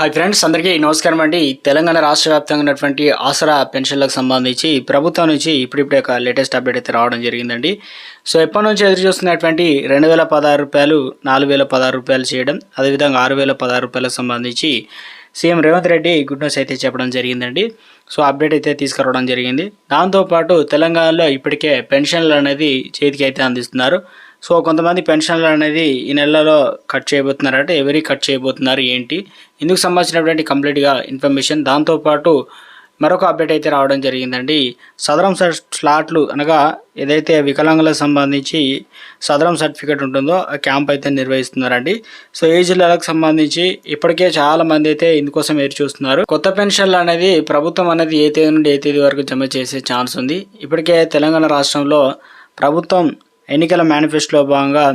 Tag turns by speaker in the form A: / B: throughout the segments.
A: Hi friends అందరికీ నమస్కారం అండి. తెలంగాణ రాష్ట్ర వ్యాప్తంగా ఉన్నటువంటి ఆసరా పెన్షన్లకు సంబంధించి ప్రభుత్వం నుంచి ఇప్పుడిప్పుడే ఒక లేటెస్ట్ అప్డేట్ అయితే రావడం జరిగిందండి. సో ఎప్పటి నుంచి ఎదురు చూస్తున్నటువంటి రెండు వేల పదహారు రూపాయలు నాలుగు వేల పదహారు రూపాయలు చేయడం అదేవిధంగా ఆరు వేల పదహారు రూపాయలకు సంబంధించి CM Revanth Reddy good news అయితే చెప్పడం జరిగిందండి. సో అప్డేట్ అయితే తీసుకురావడం జరిగింది. దాంతోపాటు తెలంగాణలో ఇప్పటికే పెన్షన్లు అనేది చేతికి అయితే అందిస్తున్నారు. సో కొంతమంది పెన్షన్లు అనేది ఈ నెలలో కట్ చేయబోతున్నారంటే ఎవరి కట్ చేయబోతున్నారు ఏంటి? ఇందుకు సంబంధించినటువంటి కంప్లీట్గా ఇన్ఫర్మేషన్. దాంతోపాటు మరొక అప్డేట్ అయితే రావడం జరిగిందండి. సదరం సర్- స్లాట్లు అనగా ఏదైతే వికలాంగులకు సంబంధించి సదరం సర్టిఫికేట్ ఉంటుందో ఆ క్యాంప్ అయితే నిర్వహిస్తున్నారండి. సో ఏ జిల్లాలకు సంబంధించి ఇప్పటికే చాలా మంది అయితే ఇందుకోసం ఎదురు చూస్తున్నారు. కొత్త పెన్షన్లు అనేది ప్రభుత్వం అనేది ఏ తేదీ నుండి ఏ తేదీ వరకు జమ చేసే ఛాన్స్ ఉంది? ఇప్పటికే తెలంగాణ రాష్ట్రంలో ప్రభుత్వం ఎన్నికల మేనిఫెస్టోలో భాగంగా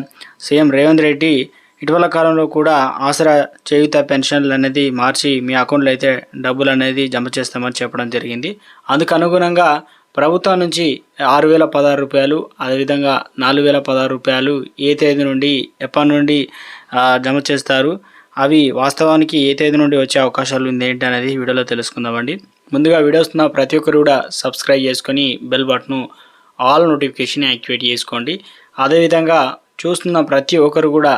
A: సీఎం రేవంత్ రెడ్డి ఇటీవల కాలంలో కూడా ఆసరా చేయుత పెన్షన్లు అనేది మార్చి మీ అకౌంట్లో అయితే డబ్బులు అనేది జమ చేస్తామని చెప్పడం జరిగింది. అందుకు అనుగుణంగా ప్రభుత్వం నుంచి ఆరు వేల పదహారు రూపాయలు అదేవిధంగా నాలుగు వేల పదహారు రూపాయలు ఏ తేదీ నుండి ఎప్పటి నుండి జమ చేస్తారు? అవి వాస్తవానికి ఏ తేదీ నుండి వచ్చే అవకాశాలు ఉంది ఏంటి అనేది వీడియోలో తెలుసుకుందామండి. ముందుగా వీడియోస్ ఉన్న ప్రతి ఒక్కరు కూడా సబ్స్క్రైబ్ చేసుకొని bell button all notification activate చేసుకోండి. అదేవిధంగా చూస్తున్న ప్రతి ఒక్కరు కూడా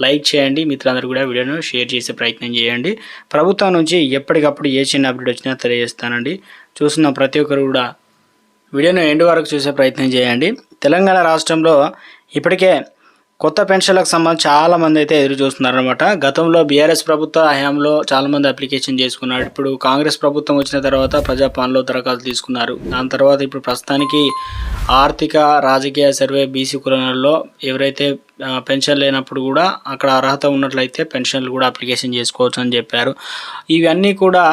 A: లైక్ చేయండి. మిత్రులందరూ కూడా వీడియోను షేర్ చేసే ప్రయత్నం చేయండి. ప్రభుత్వం నుంచి ఎప్పటికప్పుడు ఏ చిన్న అప్డేట్ వచ్చినా తెలియజేస్తానండి. చూస్తున్న ప్రతి ఒక్కరు కూడా వీడియోను ఎండ్ వరకు చూసే ప్రయత్నం చేయండి. తెలంగాణ రాష్ట్రంలో ఇప్పటికే కొత్త పెన్షన్లకు సంబంధించి చాలా మంది అయితే ఎదురు చూస్తున్నారనమాట గతంలో బీఆర్ఎస్ ప్రభుత్వ హయాంలో చాలా మంది అప్లికేషన్ చేసుకున్నారు. ఇప్పుడు కాంగ్రెస్ ప్రభుత్వం వచ్చిన తర్వాత ప్రజాపాలనలో దరఖాస్తు తీసుకున్నారు. దాని తర్వాత ఇప్పుడు ప్రస్తుతానికి ఆర్థిక రాజకీయ సర్వే బీసీ కులాలలో ఎవరైతే పెన్షన్ లేనప్పుడు కూడా అక్కడ అర్హత ఉన్నట్లయితే పెన్షన్లు కూడా అప్లికేషన్ చేసుకోవచ్చు అని చెప్పారు. ఇవన్నీ కూడా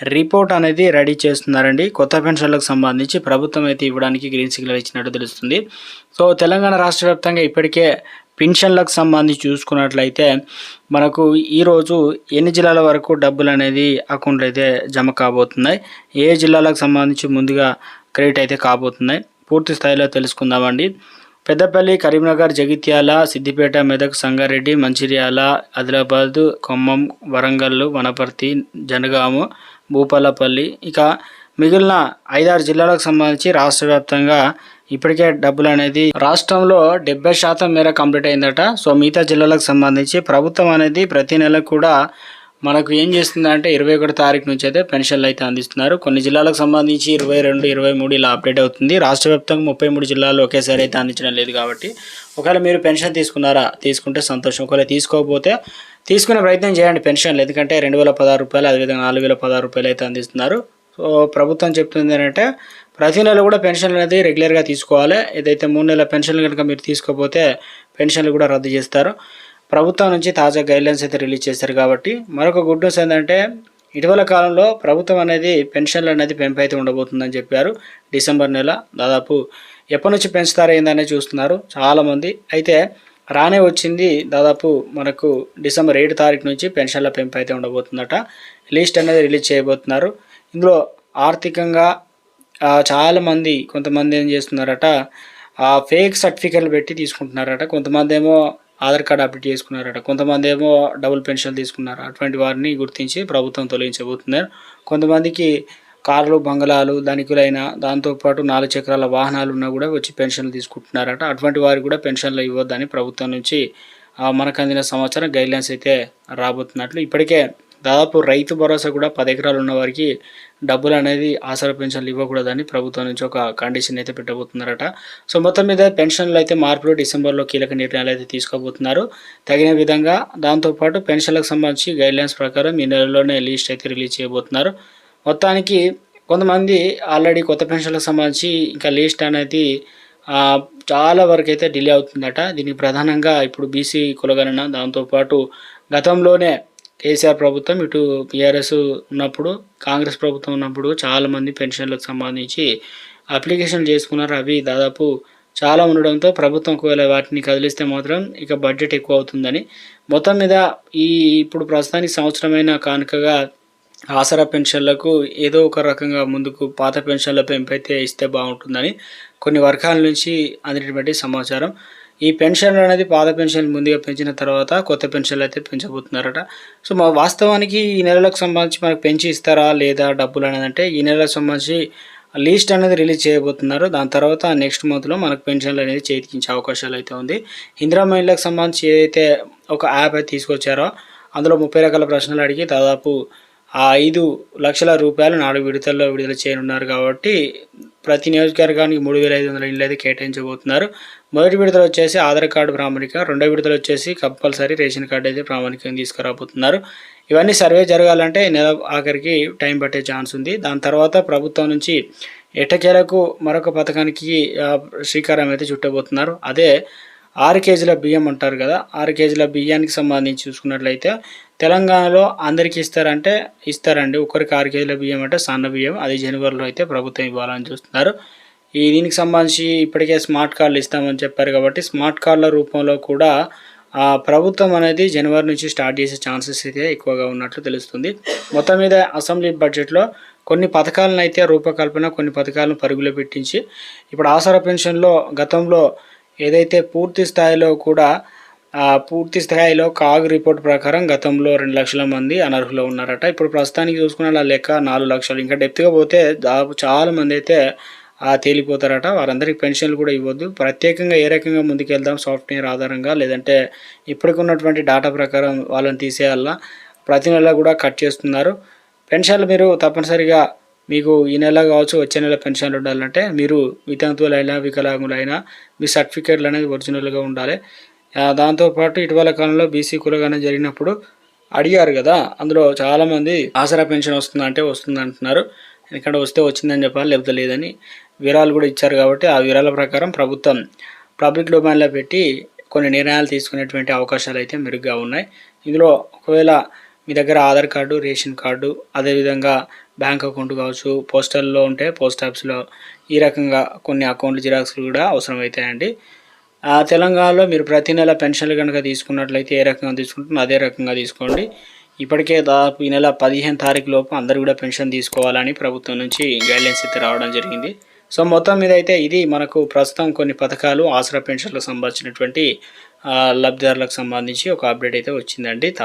A: రిపోర్ట్ అనేది రెడీ చేస్తున్నారండి. కొత్త పెన్షన్లకు సంబంధించి ప్రభుత్వం అయితే ఇవ్వడానికి గ్రీన్ సిగ్నల్ ఇచ్చినట్టు తెలుస్తుంది. సో తెలంగాణ రాష్ట్ర వ్యాప్తంగా ఇప్పటికే పెన్షన్లకు సంబంధించి చూసుకున్నట్లయితే మనకు ఈరోజు ఎన్ని జిల్లాల వరకు డబ్బులు అనేది అకౌంట్లో అయితే జమ కాబోతున్నాయి? ఏ జిల్లాలకు సంబంధించి ముందుగా క్రెడిట్ అయితే కాబోతున్నాయి? పూర్తి స్థాయిలో తెలుసుకుందామండి. పెద్దపల్లి కరీంనగర్ జగిత్యాల సిద్దిపేట మెదక్ సంగారెడ్డి మంచిర్యాల ఆదిలాబాద్ ఖమ్మం వరంగల్ వనపర్తి జనగాము భూపాలపల్లి. ఇక మిగిలిన ఐదారు జిల్లాలకు సంబంధించి రాష్ట్ర వ్యాప్తంగా ఇప్పటికే డబ్బులు అనేది రాష్ట్రంలో డెబ్బై శాతం మేర కంప్లీట్ అయిందట. సో మిగతా జిల్లాలకు సంబంధించి ప్రభుత్వం అనేది ప్రతి నెల కూడా మనకు ఏం చేస్తుందంటే ఇరవై ఒకటి తారీఖు నుంచి అయితే పెన్షన్లు అయితే అందిస్తున్నారు. కొన్ని జిల్లాలకు సంబంధించి ఇరవై రెండు ఇరవై మూడు ఇలా అప్డేట్ అవుతుంది. రాష్ట్ర వ్యాప్తంగా ముప్పై మూడు జిల్లాల్లో ఒకేసారి అయితే అందించడం లేదు కాబట్టి ఒకవేళ మీరు పెన్షన్ తీసుకున్నారా తీసుకుంటే సంతోషం. ఒకవేళ తీసుకోకపోతే తీసుకునే ప్రయత్నం చేయండి పెన్షన్లు. ఎందుకంటే రెండు వేల పదహారు రూపాయలు అదేవిధంగా నాలుగు వేల పదహారు రూపాయలు అయితే అందిస్తున్నారు. సో ప్రభుత్వం చెప్తుంది ఏంటంటే ప్రతి నెల కూడా పెన్షన్లు అనేది రెగ్యులర్గా తీసుకోవాలి. ఏదైతే మూడు నెలల పెన్షన్లు కనుక మీరు తీసుకోకపోతే పెన్షన్లు కూడా రద్దు చేస్తారు. ప్రభుత్వం నుంచి తాజా గైడ్లైన్స్ అయితే రిలీజ్ చేశారు కాబట్టి. మరొక గుడ్ న్యూస్ ఏంటంటే ఇటీవల కాలంలో ప్రభుత్వం అనేది పెన్షన్లు అనేది పెంపు అయితే ఉండబోతుందని చెప్పారు. డిసెంబర్ నెల దాదాపు ఎప్పటి నుంచి పెంచుతారు ఏందనే చూస్తున్నారు చాలామంది. అయితే రానే వచ్చింది దాదాపు మనకు డిసెంబర్ ఏడు తారీఖు నుంచి పెన్షన్ల పెంపు అయితే ఉండబోతుందట. లిస్ట్ అనేది రిలీజ్ చేయబోతున్నారు. ఇందులో ఆర్థికంగా చాలామంది కొంతమంది ఏం చేస్తున్నారట ఫేక్ సర్టిఫికెట్లు పెట్టి తీసుకుంటున్నారట. కొంతమంది ఏమో ఆధార్ కార్డు అప్డేట్ చేసుకున్నారట. కొంతమంది ఏమో డబుల్ పెన్షన్ తీసుకున్నారు. అటువంటి వారిని గుర్తించి ప్రభుత్వం తొలగించబోతున్నారు. కొంతమందికి కార్లు బంగళాలు ధనికులైన దాంతోపాటు నాలుగు చక్రాల వాహనాలు ఉన్నా కూడా వచ్చి పెన్షన్లు తీసుకుంటున్నారట. అటువంటి వారికి కూడా పెన్షన్లు ఇవ్వద్దని ప్రభుత్వం నుంచి మనకు అందిన సమాచారం గైడ్లైన్స్ అయితే రాబోతున్నట్లు. ఇప్పటికే దాదాపు రైతు భరోసా కూడా పది ఎకరాలు ఉన్న వారికి డబ్బులు అనేది ఆసర పెన్షన్లు ఇవ్వకూడదని ప్రభుత్వం నుంచి ఒక కండిషన్ అయితే పెట్టబోతున్నారట. సో మొత్తం మీద పెన్షన్లు అయితే మార్పులు డిసెంబర్లో కీలక నిర్ణయాలు అయితే తీసుకోబోతున్నారు. తగిన విధంగా దాంతోపాటు పెన్షన్లకు సంబంధించి గైడ్లైన్స్ ప్రకారం ఈ నెలలోనే లిస్ట్ అయితే రిలీజ్ చేయబోతున్నారు. మొత్తానికి కొంతమంది ఆల్రెడీ కొత్త పెన్షన్లకు సంబంధించి ఇంకా లిస్ట్ అనేది చాలా వరకు అయితే డిలే అవుతుందట. దీనికి ప్రధానంగా ఇప్పుడు బీసీ కులగణన దాంతోపాటు గతంలోనే కేసీఆర్ ప్రభుత్వం ఇటు బీఆర్ఎస్ ఉన్నప్పుడు కాంగ్రెస్ ప్రభుత్వం ఉన్నప్పుడు చాలామంది పెన్షన్లకు సంబంధించి అప్లికేషన్లు చేసుకున్నారు. అవి దాదాపు చాలా ఉండడంతో ప్రభుత్వం ఒకవేళ వాటిని కదిలిస్తే మాత్రం ఇక బడ్జెట్ ఎక్కువ అవుతుందని. మొత్తం మీద ఈ ఇప్పుడు ప్రస్తుతానికి సంవత్సరమైన కానుకగా ఆసరా పెన్షన్లకు ఏదో ఒక రకంగా ముందుకు పాత పెన్షన్ల పెంపు అయితే ఇస్తే బాగుంటుందని కొన్ని వర్గాల నుంచి అందినటువంటి సమాచారం. ఈ పెన్షన్లు అనేది పాత పెన్షన్ ముందుగా పెంచిన తర్వాత కొత్త పెన్షన్లు అయితే పెంచబోతున్నారట. సో మా వాస్తవానికి ఈ నెలలకు సంబంధించి మనకు పెంచి ఇస్తారా లేదా డబ్బులు అనేది అంటే ఈ నెలకు సంబంధించి లీస్ట్ అనేది రిలీజ్ చేయబోతున్నారు. దాని తర్వాత నెక్స్ట్ మంత్లో మనకు పెన్షన్లు అనేది చేతికించే అవకాశాలు అయితే ఉంది. ఇందిరా మహిళలకు సంబంధించి ఏదైతే ఒక యాప్ అయితే తీసుకొచ్చారో అందులో ముప్పై రకాల ప్రశ్నలు అడిగి దాదాపు ఆ ఐదు లక్షల రూపాయలు నాలుగు విడతల్లో విడుదల చేయనున్నారు కాబట్టి ప్రతి నియోజకవర్గానికి మూడు వేల ఐదు వందల ఇళ్ళు అయితే కేటాయించబోతున్నారు. మొదటి విడతలు వచ్చేసి ఆధార్ కార్డు ప్రామాణిక రెండో విడతలు వచ్చేసి కంపల్సరీ రేషన్ కార్డు అయితే ప్రామాణికం తీసుకురాబోతున్నారు. ఇవన్నీ సర్వే జరగాలంటే నెల ఆఖరికి టైం పట్టే ఛాన్స్ ఉంది. దాని తర్వాత ప్రభుత్వం నుంచి ఎట్టకేలకు మరొక పథకానికి శ్రీకారం అయితే చుట్టబోతున్నారు. అదే ఆరు కేజీల బియ్యం అంటారు కదా ఆరు కేజీల బియ్యానికి సంబంధించి చూసుకున్నట్లయితే తెలంగాణలో అందరికీ ఇస్తారంటే ఇస్తారండి. ఒకరికి ఆరు కేజీల బియ్యం అంటే సన్న బియ్యం. అది జనవరిలో అయితే ప్రభుత్వం ఇవ్వాలని చూస్తున్నారు. ఈ దీనికి సంబంధించి ఇప్పటికే స్మార్ట్ కార్డులు ఇస్తామని చెప్పారు కాబట్టి స్మార్ట్ కార్డుల రూపంలో కూడా ఆ, ప్రభుత్వం అనేది జనవరి నుంచి స్టార్ట్ చేసే ఛాన్సెస్ అయితే ఎక్కువగా ఉన్నట్లు తెలుస్తుంది. మొత్తం మీద అసెంబ్లీ బడ్జెట్లో కొన్ని పథకాలను అయితే రూపకల్పన కొన్ని పథకాలను పరుగులో పెట్టించి ఇప్పుడు ఆసరా పెన్షన్లో గతంలో ఏదైతే పూర్తి స్థాయిలో కూడా పూర్తి స్థాయిలో కాగ్ రిపోర్ట్ ప్రకారం గతంలో రెండు లక్షల మంది అనర్హులు ఉన్నారట. ఇప్పుడు ప్రస్తుతానికి చూసుకున్న లెక్క నాలుగు లక్షలు. ఇంకా డెప్త్గా పోతే దాదాపు చాలా మంది అయితే తేలిపోతారట. వారందరికీ పెన్షన్లు కూడా ఇవ్వద్దు. ప్రత్యేకంగా ఏ రకంగా ముందుకెళ్దాం సాఫ్ట్వేర్ ఆధారంగా? లేదంటే ఇప్పటికి ఉన్నటువంటి డేటా ప్రకారం వాళ్ళని తీసేయాలా? ప్రతి నెల కూడా కట్ చేస్తున్నారు. పెన్షన్లు మీరు తప్పనిసరిగా మీకు ఈ నెల కావచ్చు వచ్చే నెల పెన్షన్లు ఉండాలంటే మీరు వితంతువులైనా వికలాంగులైనా మీ సర్టిఫికేట్లు అనేది ఒరిజినల్గా ఉండాలి. దాంతోపాటు ఇటీవల కాలంలో బీసీ కులగానే జరిగినప్పుడు అడిగారు కదా అందులో చాలామంది ఆసరా పెన్షన్ వస్తుందంటే వస్తుంది అంటున్నారు ఎందుకంటే వస్తే వచ్చిందని చెప్పాలి లేకపోతే లేదని వివరాలు కూడా ఇచ్చారు కాబట్టి ఆ వివరాల ప్రకారం ప్రభుత్వం పబ్లిక్ డొమైన్లో పెట్టి కొన్ని నిర్ణయాలు తీసుకునేటువంటి అవకాశాలు అయితే మెరుగ్గా ఉన్నాయి. ఇందులో ఒకవేళ మీ దగ్గర ఆధార్ కార్డు రేషన్ కార్డు అదేవిధంగా బ్యాంక్ అకౌంట్ కావచ్చు పోస్టల్లో ఉంటే పోస్ట్ ఆఫీస్లో ఈ రకంగా కొన్ని అకౌంట్లు జిరాక్స్లు కూడా అవసరమవుతాయండి ఆ తెలంగాణలో మీరు ప్రతి నెల పెన్షన్లు కనుక తీసుకున్నట్లయితే ఏ రకంగా తీసుకుంటున్నా అదే రకంగా తీసుకోండి. ఇప్పటికే దాదాపు ఈ నెల పదిహేను తారీఖు లోపు అందరూ కూడా పెన్షన్ తీసుకోవాలని ప్రభుత్వం నుంచి గైడ్లైన్స్ అయితే రావడం జరిగింది. సో మొత్తం మీద అయితే ఇది మనకు ప్రస్తుతం కొన్ని పథకాలు ఆసరా పెన్షన్లకు సంబంధించినటువంటి లబ్ధిదారులకు సంబంధించి ఒక అప్డేట్ అయితే వచ్చిందండి. తాజా